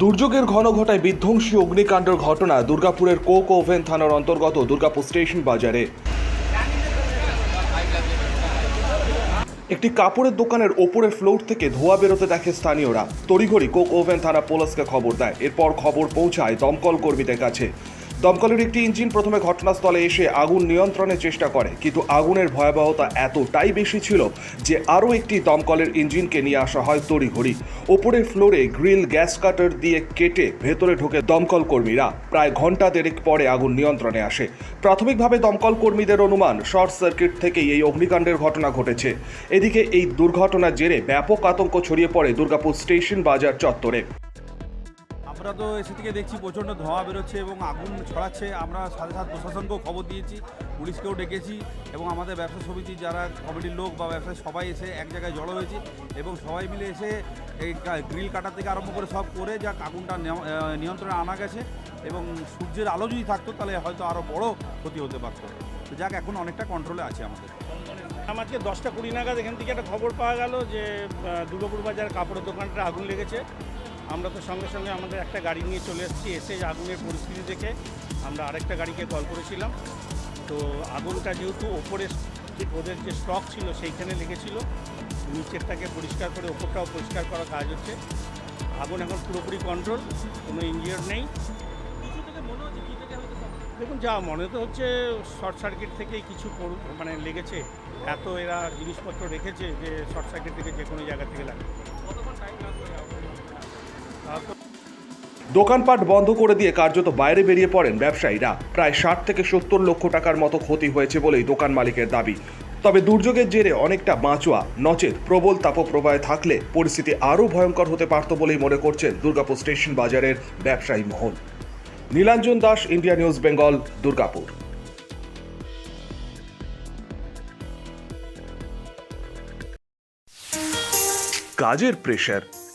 দুর্যোগের ঘন ঘটায় বিধ্বংসী অগ্নিকাণ্ডের ঘটনা দুর্গাপুরের কোক ওভেন থানার অন্তর্গত দুর্গাপুর স্টেশন বাজারে। একটি কাপড়ের দোকানের ওপরের ফ্লোর থেকে ধোয়া বেরোতে দেখে স্থানীয়রা। তড়িঘড়ি কোক ওভেন থানা পুলিশকে খবর দেয়। এরপর খবর পৌঁছায় দমকল কর্মীদের কাছে। দমকলের একটি ইঞ্জিন প্রথমে ঘটনাস্থলে এসে আগুন নিয়ন্ত্রণের চেষ্টা করে, কিন্তু আগুনের ভয়াবহতা এতটাই বেশি ছিল যে আরও একটি দমকলের ইঞ্জিনকে নিয়ে আসা হয় তড়িঘড়ি। ওপরের ফ্লোরে গ্রিল, গ্যাস কাটার দিয়ে কেটে ভেতরে ঢোকে দমকল কর্মীরা। প্রায় ঘণ্টা দেড়েক পরে আগুন নিয়ন্ত্রণে আসে। প্রাথমিকভাবে দমকল কর্মীদের অনুমান, শর্ট সার্কিট থেকেই এই অগ্নিকাণ্ডের ঘটনা ঘটেছে। এদিকে এই দুর্ঘটনার জেরে ব্যাপক আতঙ্ক ছড়িয়ে পড়ে দুর্গাপুর স্টেশন বাজার চত্বরে। আমরা তো এসে থেকে দেখছি প্রচণ্ড ধোঁয়া বেরোচ্ছে এবং আগুন ছড়াচ্ছে। আমরা সাথে সাথে প্রশাসনকেও খবর দিয়েছি, পুলিশকেও ডেকেছি এবং আমাদের ব্যবসা সমিতি যারা কমিটির লোক বা ব্যবসায়ী সবাই এসে এক জায়গায় জড়ো হয়েছি এবং সবাই মিলে এসে এই গ্রিল কাটার থেকে আরম্ভ করে সব করে যা আগুনটা নিয়ন্ত্রণে আনা গেছে এবং সূর্যের আলো যদি থাকতো তাহলে হয়তো আরও বড় ক্ষতি হতে পারতো। তো যাক, এখন অনেকটা কন্ট্রোলে আছে আমাদের। আমাকে দশটা কুড়ি নাগাদ এখান থেকে একটা খবর পাওয়া গেল যে দুর্গাপুর বাজার কাপড়ের দোকানটা আগুন লেগেছে। আমরা তো সঙ্গে সঙ্গে আমাদের একটা গাড়ি নিয়ে চলে এসেছি এসে আগুনের পরিস্থিতি দেখে আমরা আরেকটা গাড়িকে কল করেছিলাম। তো আগুনটা যেহেতু ওপরে ওদের যে স্টক ছিল সেইখানে লেগেছিল, নিচেরটাকে পরিষ্কার করে, ওপরটাও পরিষ্কার করার কাজ হচ্ছে। আগুন এখন পুরোপুরি কন্ট্রোল কোনো ইঞ্জিয়ার নেই। দেখুন, যা মনে তো হচ্ছে শর্ট সার্কিট থেকেই কিছু মানে লেগেছে। এত এরা জিনিসপত্র রেখেছে যে শর্ট সার্কিট থেকে যে কোনো জায়গা থেকে লাগে দোকানপাট বন্ধ করে দিয়ে কার্যত বাইরে বেরিয়ে পড়েন ব্যবসায়ীরা। প্রায় ষাট থেকে সত্তর লক্ষ টাকার মতো ক্ষতি হয়েছে বলেই দোকান মালিকের দাবি। তবে দুর্যোগের জেরে অনেকটা বাঁচোয়া, নচেত, প্রবল তাপপ্রবাহে থাকলে পরিস্থিতি আরও ভয়ঙ্কর হতে পারত বলেই মনে করছেন দুর্গাপুর স্টেশন বাজারের ব্যবসায়ী মহল নীলাঞ্জন দাস, ইন্ডিয়া নিউজ, বেঙ্গল, দুর্গাপুর। কাজের প্রেশার